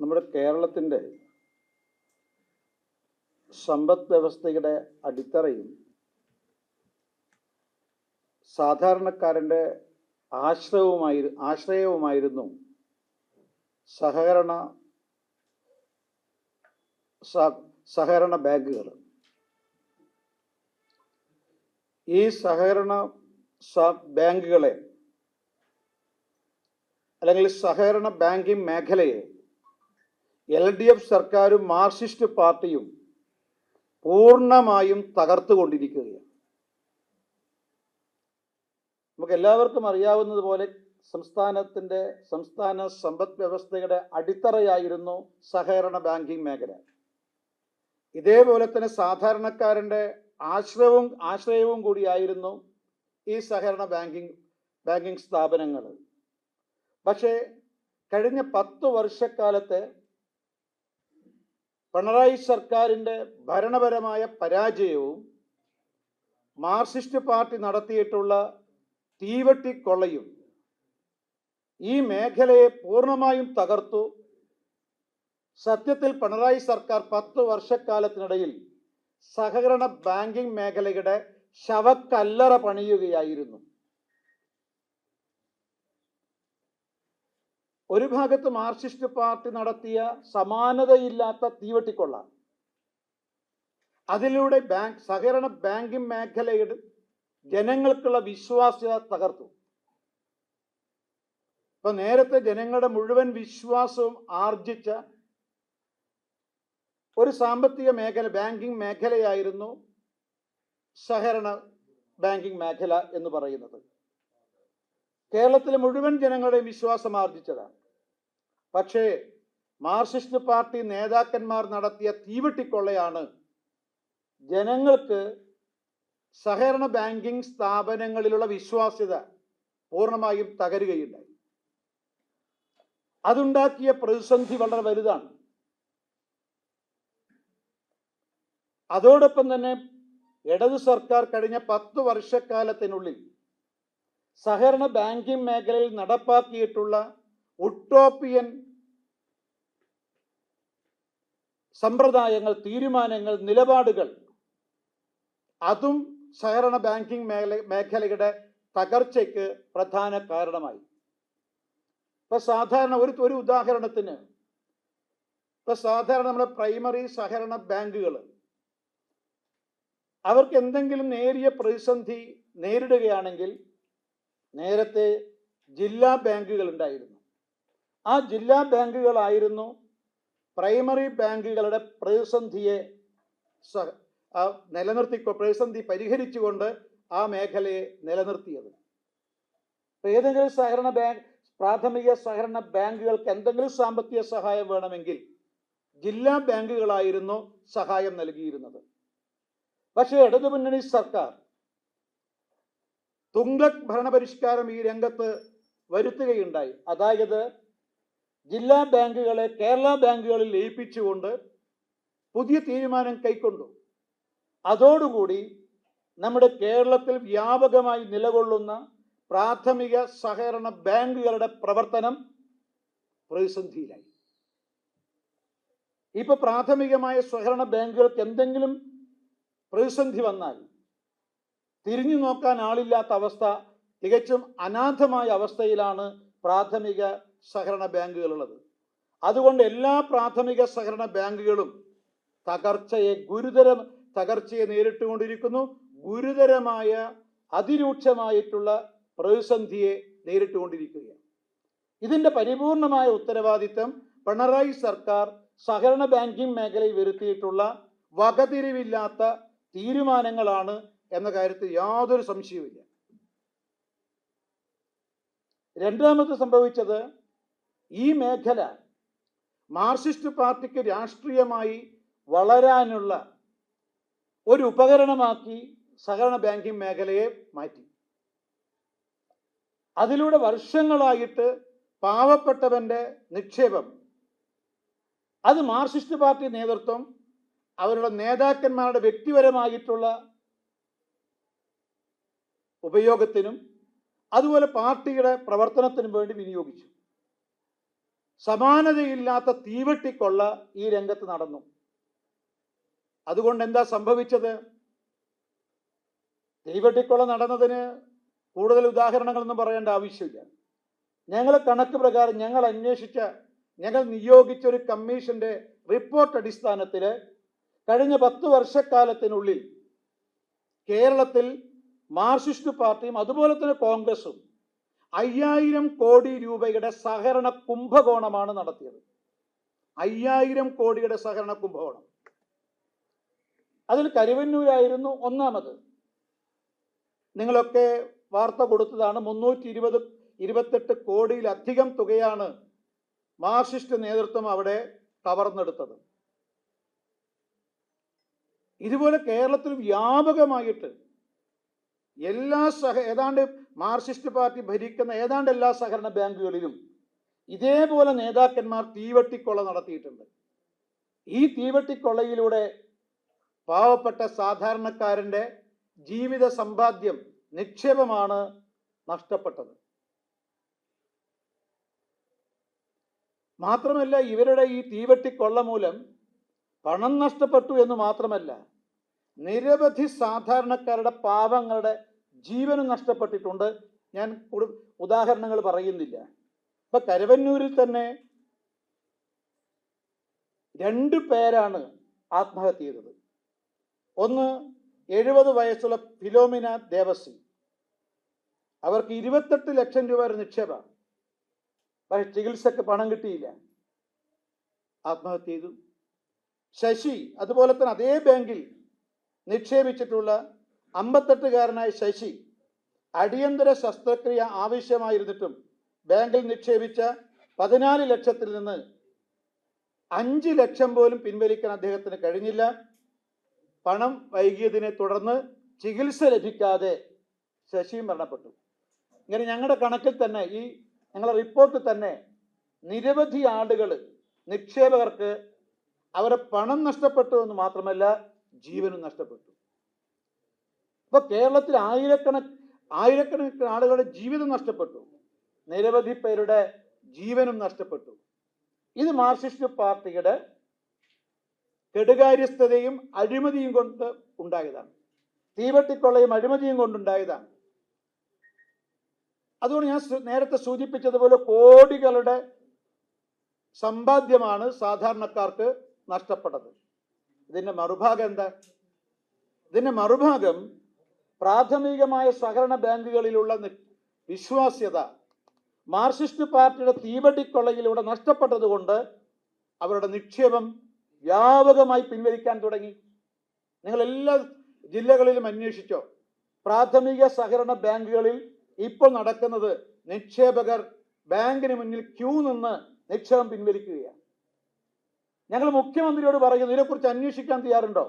നമ്മുടെ കേരളത്തിന്റെ സമ്പദ് വ്യവസ്ഥയുടെ അടിത്തറയും സാധാരണക്കാരന്റെ ആശ്രയവുമായി ആശ്രയവുമായിരുന്നു സഹകരണ സഹകരണ ബാങ്കുകൾ. ഈ സഹകരണ ബാങ്കുകളെ അല്ലെങ്കിൽ സഹകരണ ബാങ്കിംഗ് മേഖലയെ എൽ ഡി എഫ് സർക്കാരും മാർക്സിസ്റ്റ് പാർട്ടിയും പൂർണമായും തകർത്തുകൊണ്ടിരിക്കുകയാണ്. നമുക്ക് എല്ലാവർക്കും അറിയാവുന്നതുപോലെ സംസ്ഥാനത്തിന്റെ സംസ്ഥാന സമ്പദ് വ്യവസ്ഥയുടെ അടിത്തറയായിരുന്നു സഹകരണ ബാങ്കിങ് മേഖല. ഇതേപോലെ തന്നെ സാധാരണക്കാരന്റെ ആശ്രയവും ആശ്രയവും കൂടിയായിരുന്നു ഈ സഹകരണ ബാങ്കിങ് ബാങ്കിങ് സ്ഥാപനങ്ങൾ. പക്ഷേ കഴിഞ്ഞ പത്ത് വർഷക്കാലത്തെ പിണറായി സർക്കാരിന്റെ ഭരണപരമായ പരാജയവും മാർക്സിസ്റ്റ് പാർട്ടി നടത്തിയിട്ടുള്ള തീവട്ടിക്കൊള്ളയും ഈ മേഖലയെ പൂർണമായും തകർത്തു. സത്യത്തിൽ പിണറായി സർക്കാർ പത്ത് വർഷക്കാലത്തിനിടയിൽ സഹകരണ ബാങ്കിംഗ് മേഖലയുടെ ശവക്കല്ലറ പണിയുകയായിരുന്നു. ഒരു ഭാഗത്ത് മാർക്സിസ്റ്റ് പാർട്ടി നടത്തിയ സമാനതയില്ലാത്ത തീവട്ടിക്കൊള്ള. അതിലൂടെ ബാങ്ക് സഹകരണ ബാങ്കിംഗ് മേഖലയുടെ ജനങ്ങൾക്കുള്ള വിശ്വാസ്യത തകർത്തു. ഇപ്പൊ നേരത്തെ ജനങ്ങളുടെ മുഴുവൻ വിശ്വാസവും ആർജിച്ച ഒരു സാമ്പത്തിക മേഖല ബാങ്കിംഗ് മേഖലയായിരുന്നു സഹകരണ ബാങ്കിംഗ് മേഖല എന്ന് പറയുന്നത്. കേരളത്തിലെ മുഴുവൻ ജനങ്ങളുടെയും വിശ്വാസം ആർജിച്ചതാണ്. പക്ഷേ മാർക്സിസ്റ്റ് പാർട്ടി നേതാക്കന്മാർ നടത്തിയ തീവെട്ടിക്കൊള്ളയാണ് ജനങ്ങൾക്ക് സഹകരണ ബാങ്കിംഗ് സ്ഥാപനങ്ങളിലുള്ള വിശ്വാസ്യത പൂർണമായും തകരുകയുണ്ടായി. അതുണ്ടാക്കിയ പ്രതിസന്ധി വളരെ വലുതാണ്. അതോടൊപ്പം തന്നെ ഇടതു സർക്കാർ കഴിഞ്ഞ പത്ത് വർഷക്കാലത്തിനുള്ളിൽ സഹകരണ ബാങ്കിംഗ് മേഖലയിൽ നടപ്പാക്കിയിട്ടുള്ള ഉട്ടോപ്പിയൻ സമ്പ്രദായങ്ങൾ തീരുമാനങ്ങൾ നിലപാടുകൾ അതും സഹകരണ ബാങ്കിംഗ് മേഖല മേഖലയുടെ തകർച്ചയ്ക്ക് പ്രധാന കാരണമായി. ഇപ്പൊ സാധാരണ ഒരു ഒരു ഉദാഹരണത്തിന് ഇപ്പൊ സാധാരണ നമ്മുടെ പ്രൈമറി സഹകരണ ബാങ്കുകൾ അവർക്ക് എന്തെങ്കിലും നേരിയ പ്രതിസന്ധി നേരിടുകയാണെങ്കിൽ നേരത്തെ ജില്ലാ ബാങ്കുകൾ ഉണ്ടായിരുന്നു. ആ ജില്ലാ ബാങ്കുകളായിരുന്നു പ്രൈമറി ബാങ്കുകളുടെ പ്രതിസന്ധിയെ നിലനിർത്തി പ്രതിസന്ധി പരിഹരിച്ചുകൊണ്ട് ആ മേഖലയെ നിലനിർത്തിയത്. ഏതെങ്കിലും സഹകരണ ബാങ്ക് പ്രാഥമിക സഹകരണ ബാങ്കുകൾക്ക് എന്തെങ്കിലും സാമ്പത്തിക സഹായം വേണമെങ്കിൽ ജില്ലാ ബാങ്കുകളായിരുന്നു സഹായം നൽകിയിരുന്നത്. പക്ഷേ ഇടതുമുന്നണി സർക്കാർ തുംഗ്ലക് ഭരണപരിഷ്കാരം ഈ രംഗത്ത് വരുത്തുകയുണ്ടായി. അതായത് ജില്ലാ ബാങ്കുകളെ കേരള ബാങ്കുകളിൽ ലയിപ്പിച്ചുകൊണ്ട് പുതിയ തീരുമാനം കൈക്കൊണ്ടു. അതോടുകൂടി നമ്മുടെ കേരളത്തിൽ വ്യാപകമായി നിലകൊള്ളുന്ന പ്രാഥമിക സഹകരണ ബാങ്കുകളുടെ പ്രവർത്തനം പ്രതിസന്ധിയിലായി. ഇപ്പൊ പ്രാഥമികമായ സഹകരണ ബാങ്കുകൾക്ക് എന്തെങ്കിലും പ്രതിസന്ധി വന്നാൽ തിരിഞ്ഞു നോക്കാൻ ആളില്ലാത്ത അവസ്ഥ തികച്ചും അനാഥമായ അവസ്ഥയിലാണ് പ്രാഥമിക സഹകരണ ബാങ്കുകളുള്ളത്. അതുകൊണ്ട് എല്ലാ പ്രാഥമിക സഹകരണ ബാങ്കുകളും തകർച്ചയെ ഗുരുതര തകർച്ചയെ നേരിട്ടുകൊണ്ടിരിക്കുന്നു. ഗുരുതരമായ അതിരൂക്ഷമായിട്ടുള്ള പ്രതിസന്ധിയെ നേരിട്ടുകൊണ്ടിരിക്കുകയാണ്. ഇതിന്റെ പരിപൂർണമായ ഉത്തരവാദിത്തം പിണറായി സർക്കാർ സഹകരണ ബാങ്കിംഗ് മേഖലയിൽ വരുത്തിയിട്ടുള്ള വകതിരിവില്ലാത്ത തീരുമാനങ്ങളാണ് എന്ന കാര്യത്തിൽ യാതൊരു സംശയവുമില്ല. രണ്ടാമത് സംഭവിച്ചത് ഈ മേഖല മാർക്സിസ്റ്റ് പാർട്ടിക്ക് രാഷ്ട്രീയമായി വളരാനുള്ള ഒരു ഉപകരണമാക്കി സഹകരണ ബാങ്കിംഗ് മേഖലയെ മാറ്റി. അതിലൂടെ വർഷങ്ങളായിട്ട് പാവപ്പെട്ടവന്റെ നിക്ഷേപം അത് മാർക്സിസ്റ്റ് പാർട്ടി നേതൃത്വം അവരുടെ നേതാക്കന്മാരുടെ വ്യക്തിപരമായിട്ടുള്ള ഉപയോഗത്തിനും അതുപോലെ പാർട്ടിയുടെ പ്രവർത്തനത്തിനും വേണ്ടി വിനിയോഗിച്ചു. സമാനതയില്ലാത്ത തീവെട്ടിക്കൊള്ള ഈ രംഗത്ത് നടന്നു. അതുകൊണ്ട് എന്താ സംഭവിച്ചത്? തീവെട്ടിക്കൊള്ള നടന്നതിന് കൂടുതൽ ഉദാഹരണങ്ങളൊന്നും പറയേണ്ട ആവശ്യമില്ല. ഞങ്ങൾ കണക്ക് പ്രകാരം ഞങ്ങൾ അന്വേഷിച്ച ഞങ്ങൾ നിയോഗിച്ച ഒരു കമ്മീഷന്റെ റിപ്പോർട്ട് അടിസ്ഥാനത്തിൽ കഴിഞ്ഞ പത്ത് വർഷക്കാലത്തിനുള്ളിൽ കേരളത്തിൽ മാർക്സിസ്റ്റ് പാർട്ടിയും അതുപോലെ തന്നെ കോൺഗ്രസും അയ്യായിരം കോടി രൂപയുടെ സഹകരണ കുംഭകോണമാണ് നടത്തിയത്. അയ്യായിരം കോടിയുടെ സഹകരണ കുംഭകോണം. അതിൽ കരുവന്നൂരായിരുന്നു ഒന്നാമത്. നിങ്ങളൊക്കെ വാർത്ത കൊടുത്തതാണ് മുന്നൂറ്റി ഇരുപത് ഇരുപത്തെട്ട് കോടിയിലധികം തുകയാണ് മാർക്സിസ്റ്റ് നേതൃത്വം അവിടെ കവർന്നെടുത്തത് ഇതുപോലെ കേരളത്തിൽ വ്യാപകമായിട്ട് എല്ലാ സഹ ഏതാണ്ട് മാർക്സിസ്റ്റ് പാർട്ടി ഭരിക്കുന്ന ഏതാണ്ട് എല്ലാ സഹകരണ ബാങ്കുകളിലും ഇതേപോലെ നേതാക്കന്മാർ തീവട്ടിക്കൊള്ള നടത്തിയിട്ടുണ്ട്. ഈ തീവട്ടിക്കൊള്ളയിലൂടെ പാവപ്പെട്ട സാധാരണക്കാരന്റെ ജീവിത സമ്പാദ്യം നിക്ഷേപമാണ് നഷ്ടപ്പെട്ടത്. മാത്രമല്ല ഇവരുടെ ഈ തീവട്ടിക്കൊള്ള മൂലം പണം നഷ്ടപ്പെട്ടു എന്ന് മാത്രമല്ല നിരവധി സാധാരണക്കാരുടെ പാവങ്ങളുടെ ജീവനും നഷ്ടപ്പെട്ടിട്ടുണ്ട്. ഞാൻ ഉദാഹരണങ്ങൾ പറയുന്നില്ല. ഇപ്പൊ കരവന്നൂരിൽ തന്നെ രണ്ട് പേരാണ് ആത്മഹത്യ ചെയ്തത്. ഒന്ന് എഴുപത് വയസ്സുള്ള ഫിലോമിന ദേവസി അവർക്ക് ഇരുപത്തെട്ട് ലക്ഷം രൂപ ഒരു നിക്ഷേപം. പക്ഷെ ചികിത്സക്ക് പണം കിട്ടിയില്ല. ആത്മഹത്യ ചെയ്തു. ശശി അതുപോലെ തന്നെ അതേ ബാങ്കിൽ നിക്ഷേപിച്ചിട്ടുള്ള അമ്പത്തെട്ടുകാരനായ ശശി അടിയന്തര ശസ്ത്രക്രിയ ആവശ്യമായിരുന്നിട്ടും ബാങ്കിൽ നിക്ഷേപിച്ച പതിനാല് ലക്ഷത്തിൽ നിന്ന് അഞ്ച് ലക്ഷം പോലും പിൻവലിക്കാൻ അദ്ദേഹത്തിന് കഴിഞ്ഞില്ല. പണം വൈകിയതിനെ തുടർന്ന് ചികിത്സ ലഭിക്കാതെ ശശിയും മരണപ്പെട്ടു. ഇങ്ങനെ ഞങ്ങളുടെ കണക്കിൽ തന്നെ ഈ ഞങ്ങളുടെ റിപ്പോർട്ടിൽ തന്നെ നിരവധി ആളുകൾ നിക്ഷേപകർക്ക് അവരുടെ പണം നഷ്ടപ്പെട്ടു എന്ന് മാത്രമല്ല ജീവനും നഷ്ടപ്പെട്ടു. ഇപ്പൊ കേരളത്തിൽ ആയിരക്കണക്ക് ആയിരക്കണക്കിന് ആളുകളുടെ ജീവിതം നഷ്ടപ്പെട്ടു. നിരവധി പേരുടെ ജീവനും നഷ്ടപ്പെട്ടു. ഇത് മാർക്സിസ്റ്റ് പാർട്ടിയുടെ കെടുകാര്യസ്ഥതയും അഴിമതിയും കൊണ്ട് ഉണ്ടായതാണ്. തീവട്ടിക്കൊള്ളയും അഴിമതിയും കൊണ്ടുണ്ടായതാണ് അതുകൊണ്ട് ഞാൻ നേരത്തെ സൂചിപ്പിച്ചതുപോലെ കോടികളുടെ സമ്പാദ്യമാണ് സാധാരണക്കാർക്ക് നഷ്ടപ്പെട്ടത്. ഇതിന്റെ മറുഭാഗം എന്താ? ഇതിന്റെ മറുഭാഗം പ്രാഥമികമായ സഹകരണ ബാങ്കുകളിലുള്ള വിശ്വാസ്യത മാർക്സിസ്റ്റ് പാർട്ടിയുടെ തീവട്ടിക്കൊള്ളയിലൂടെ നഷ്ടപ്പെട്ടതുകൊണ്ട് അവരുടെ നിക്ഷേപം വ്യാപകമായി പിൻവലിക്കാൻ തുടങ്ങി. നിങ്ങൾ എല്ലാ ജില്ലകളിലും അന്വേഷിച്ചോ. പ്രാഥമിക സഹകരണ ബാങ്കുകളിൽ ഇപ്പോൾ നടക്കുന്നത് നിക്ഷേപകർ ബാങ്കിന് മുന്നിൽ ക്യൂ നിന്ന് നിക്ഷേപം പിൻവലിക്കുകയാണ്. ഞങ്ങൾ മുഖ്യമന്ത്രിയോട് പറയുന്നു ഇതിനെക്കുറിച്ച് അന്വേഷിക്കാൻ തയ്യാറുണ്ടോ?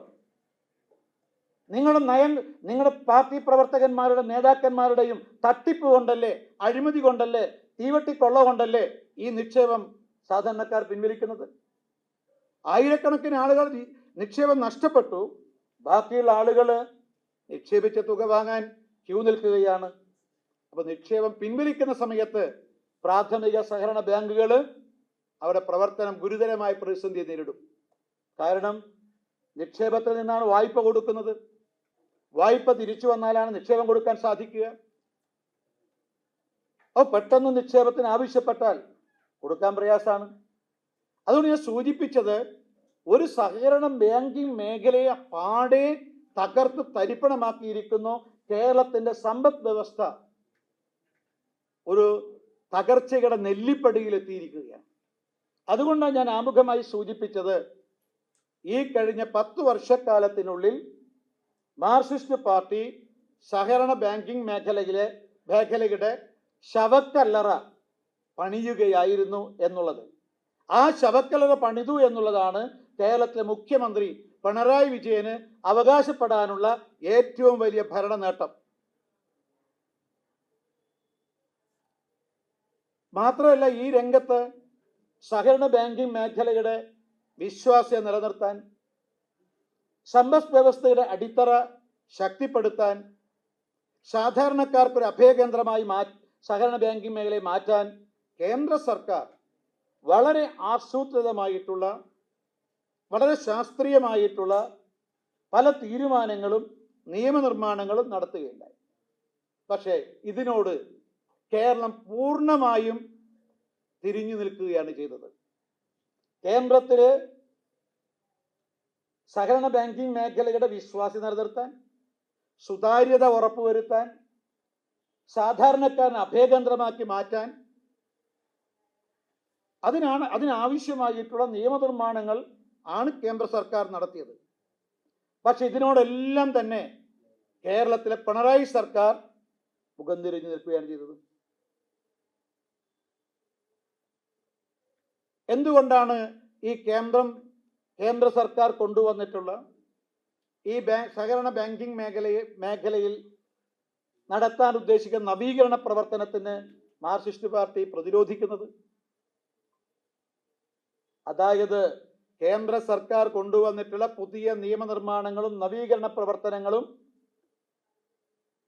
നിങ്ങളുടെ നയം നിങ്ങളുടെ പാർട്ടി പ്രവർത്തകന്മാരുടെ നേതാക്കന്മാരുടെയും തട്ടിപ്പ് കൊണ്ടല്ലേ അഴിമതി കൊണ്ടല്ലേ തീവട്ടിക്കൊള്ള കൊണ്ടല്ലേ ഈ നിക്ഷേപം സാധാരണക്കാർ പിൻവലിക്കുന്നത്? ആയിരക്കണക്കിന് ആളുകൾ നിക്ഷേപം നഷ്ടപ്പെട്ടു. ബാക്കിയുള്ള ആളുകൾ നിക്ഷേപിച്ച തുക വാങ്ങാൻ ക്യൂ നിൽക്കുകയാണ്. അപ്പോൾ നിക്ഷേപം പിൻവലിക്കുന്ന സമയത്ത് പ്രാഥമിക സഹകരണ ബാങ്കുകൾ അവരുടെ പ്രവർത്തനം ഗുരുതരമായ പ്രതിസന്ധി നേരിടും. കാരണം നിക്ഷേപത്തിൽ നിന്നാണ് വായ്പ കൊടുക്കുന്നത്. വായ്പ തിരിച്ചു വന്നാലാണ് നിക്ഷേപം കൊടുക്കാൻ സാധിക്കുക. അപ്പോൾ പെട്ടെന്ന് നിക്ഷേപത്തിന് ആവശ്യപ്പെട്ടാൽ കൊടുക്കാൻ പ്രയാസമാണ്. അതുകൊണ്ട് ഞാൻ സൂചിപ്പിച്ചത് ഒരു സഹകരണ ബാങ്കിംഗ് മേഖലയെ പാടെ തകർത്ത് തരിപ്പണമാക്കിയിരിക്കുന്നു. കേരളത്തിന്റെ സമ്പദ് വ്യവസ്ഥ ഒരു തകർച്ചയുടെ നെല്ലിപ്പടിയിൽ എത്തിയിരിക്കുകയാണ് അതുകൊണ്ടാണ് ഞാൻ ആമുഖമായി സൂചിപ്പിച്ചത് ഈ കഴിഞ്ഞ പത്ത് വർഷക്കാലത്തിനുള്ളിൽ മാർക്സിസ്റ്റ് പാർട്ടി സഹകരണ ബാങ്കിംഗ് മേഖലയിലെ മേഖലയുടെ ശവക്കല്ലറ പണിയുകയായിരുന്നു എന്നുള്ളത്. ആ ശവക്കല്ലറ പണിതു എന്നുള്ളതാണ് കേരളത്തിലെ മുഖ്യമന്ത്രി പിണറായി വിജയന് അവകാശപ്പെടാനുള്ള ഏറ്റവും വലിയ ഭരണ നേട്ടം മാത്രമല്ല ഈ രംഗത്ത് സഹകരണ ബാങ്കിംഗ് മേഖലയുടെ വിശ്വാസ്യത നിലനിർത്താൻ സമ്പദ് വ്യവസ്ഥയുടെ അടിത്തറ ശക്തിപ്പെടുത്താൻ സാധാരണക്കാർക്ക് ഒരു അഭയകേന്ദ്രമായി മാ സഹകരണ ബാങ്കിംഗ് മേഖലയെ മാറ്റാൻ കേന്ദ്ര സർക്കാർ വളരെ ആസൂത്രിതമായിട്ടുള്ള വളരെ ശാസ്ത്രീയമായിട്ടുള്ള പല തീരുമാനങ്ങളും നിയമനിർമ്മാണങ്ങളും നടത്തുകയുണ്ടായി. പക്ഷേ ഇതിനോട് കേരളം പൂർണമായും തിരിഞ്ഞു നിൽക്കുകയാണ് ചെയ്തത്. കേന്ദ്രത്തിൽ സഹകരണ ബാങ്കിംഗ് മേഖലയുടെ വിശ്വാസ്യത നിലനിർത്താൻ സുതാര്യത ഉറപ്പുവരുത്താൻ സാധാരണക്കാരനെ അഭയകേന്ദ്രമാക്കി മാറ്റാൻ അതിനാണ് അതിനാവശ്യമായിട്ടുള്ള നിയമനിർമ്മാണങ്ങൾ ആണ് കേന്ദ്ര സർക്കാർ നടത്തിയത്. പക്ഷെ ഇതിനോടെല്ലാം തന്നെ കേരളത്തിലെ പിണറായി സർക്കാർ മുഖം തിരിഞ്ഞു നിൽക്കുകയാണ് ചെയ്തത്. എന്തുകൊണ്ടാണ് ഈ കേന്ദ്രം കേന്ദ്ര സർക്കാർ കൊണ്ടുവന്നിട്ടുള്ള ഈ ബാങ്ക് സഹകരണ ബാങ്കിംഗ് മേഖലയെ മേഖലയിൽ നടത്താൻ ഉദ്ദേശിക്കുന്ന നവീകരണ പ്രവർത്തനത്തിന് മാർക്സിസ്റ്റ് പാർട്ടി പ്രതിരോധിക്കുന്നത്. അതായത് കേന്ദ്ര സർക്കാർ കൊണ്ടുവന്നിട്ടുള്ള പുതിയ നിയമനിർമ്മാണങ്ങളും നവീകരണ പ്രവർത്തനങ്ങളും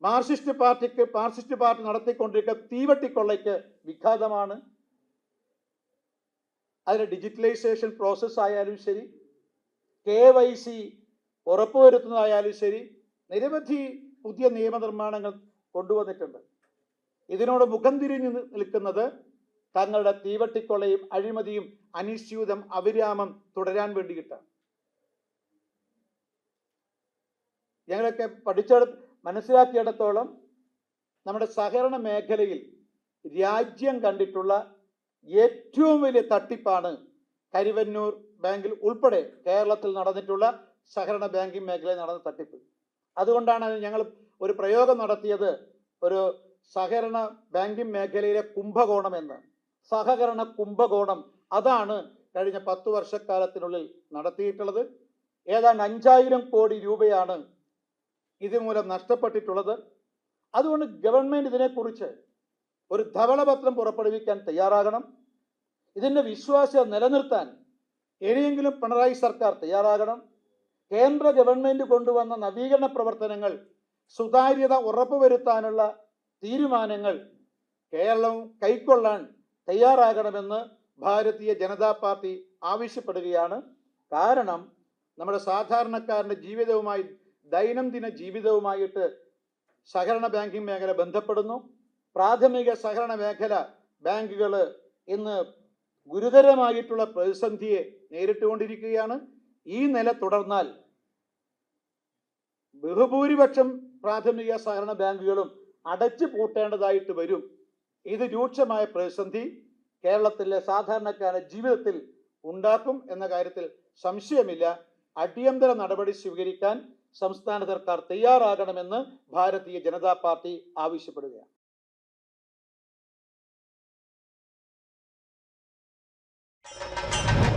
മാർക്സിസ്റ്റ് പാർട്ടിക്ക് മാർക്സിസ്റ്റ് പാർട്ടി നടത്തിക്കൊണ്ടിരിക്കുന്ന തീവട്ടിക്കൊള്ളയ്ക്ക് വിഘാതമാണ്. അതിന് ഡിജിറ്റലൈസേഷൻ പ്രോസസ്സ് ആയാലും ശരി കെ വൈ സി ഉറപ്പുവരുത്തുന്നതായാലും ശരി നിരവധി പുതിയ നിയമനിർമ്മാണങ്ങൾ കൊണ്ടുവന്നിട്ടുണ്ട്. ഇതിനോട് മുഖം തിരിഞ്ഞു നിൽക്കുന്നത് തങ്ങളുടെ തീവട്ടിക്കൊള്ളയും അഴിമതിയും അനിശ്ചിതം അവിരാമം തുടരാൻ വേണ്ടിയിട്ടാണ്. ഞങ്ങളൊക്കെ പഠിച്ചെടു മനസ്സിലാക്കിയിടത്തോളം നമ്മുടെ സഹകരണ മേഖലയിൽ രാജ്യം കണ്ടിട്ടുള്ള ഏറ്റവും വലിയ തട്ടിപ്പാണ് കരുവന്നൂർ ബാങ്കിൽ ഉൾപ്പെടെ കേരളത്തിൽ നടന്നിട്ടുള്ള സഹകരണ ബാങ്കിംഗ് മേഖലയിൽ നടന്ന തട്ടിപ്പ്. അതുകൊണ്ടാണ് ഞങ്ങൾ ഒരു പ്രയോഗം നടത്തിയത് ഒരു സഹകരണ ബാങ്കിംഗ് മേഖലയിലെ കുംഭകോണം എന്ന്. സഹകരണ കുംഭകോണം അതാണ് കഴിഞ്ഞ പത്തു വർഷക്കാലത്തിനുള്ളിൽ നടത്തിയിട്ടുള്ളത്. ഏതാണ്ട് അഞ്ചായിരം കോടി രൂപയാണ് ഇതുമൂലം നഷ്ടപ്പെട്ടിട്ടുള്ളത്. അതുകൊണ്ട് ഗവൺമെന്റ് ഇതിനെക്കുറിച്ച് ഒരു ധവളപത്രം പുറപ്പെടുവിക്കാൻ തയ്യാറാകണം. ഇതിന്റെ വിശ്വാസ്യത നിലനിർത്താൻ ഇനിയെങ്കിലും പിണറായി സർക്കാർ തയ്യാറാകണം. കേന്ദ്ര ഗവൺമെന്റ് കൊണ്ടുവന്ന നവീകരണ പ്രവർത്തനങ്ങൾ സുതാര്യത ഉറപ്പുവരുത്താനുള്ള തീരുമാനങ്ങൾ കേരളം കൈക്കൊള്ളാൻ തയ്യാറാകണമെന്ന് ഭാരതീയ ജനതാ പാർട്ടി ആവശ്യപ്പെടുകയാണ്. കാരണം നമ്മുടെ സാധാരണക്കാരന്റെ ജീവിതവുമായി ദൈനംദിന ജീവിതവുമായിട്ട് സഹകരണ ബാങ്കിംഗ് മേഖല ബന്ധപ്പെടുന്നു. പ്രാഥമിക സഹകരണ മേഖല ബാങ്കുകൾ ഇന്ന് ഗുരുതരമായിട്ടുള്ള പ്രതിസന്ധിയെ നേരിട്ടുകൊണ്ടിരിക്കുകയാണ്. ഈ നില തുടർന്നാൽ ബഹുഭൂരിപക്ഷം പ്രാഥമിക സഹകരണ ബാങ്കുകളും അടച്ചു പൂട്ടേണ്ടതായിട്ട് വരും. ഇത് രൂക്ഷമായ പ്രതിസന്ധി കേരളത്തിലെ സാധാരണക്കാരുടെ ജീവിതത്തിൽ ഉണ്ടാക്കും എന്ന കാര്യത്തിൽ സംശയമില്ല. അടിയന്തര നടപടി സ്വീകരിക്കാൻ സംസ്ഥാന സർക്കാർ തയ്യാറാകണമെന്ന് ഭാരതീയ ജനതാ പാർട്ടി ആവശ്യപ്പെടുകയാണ്.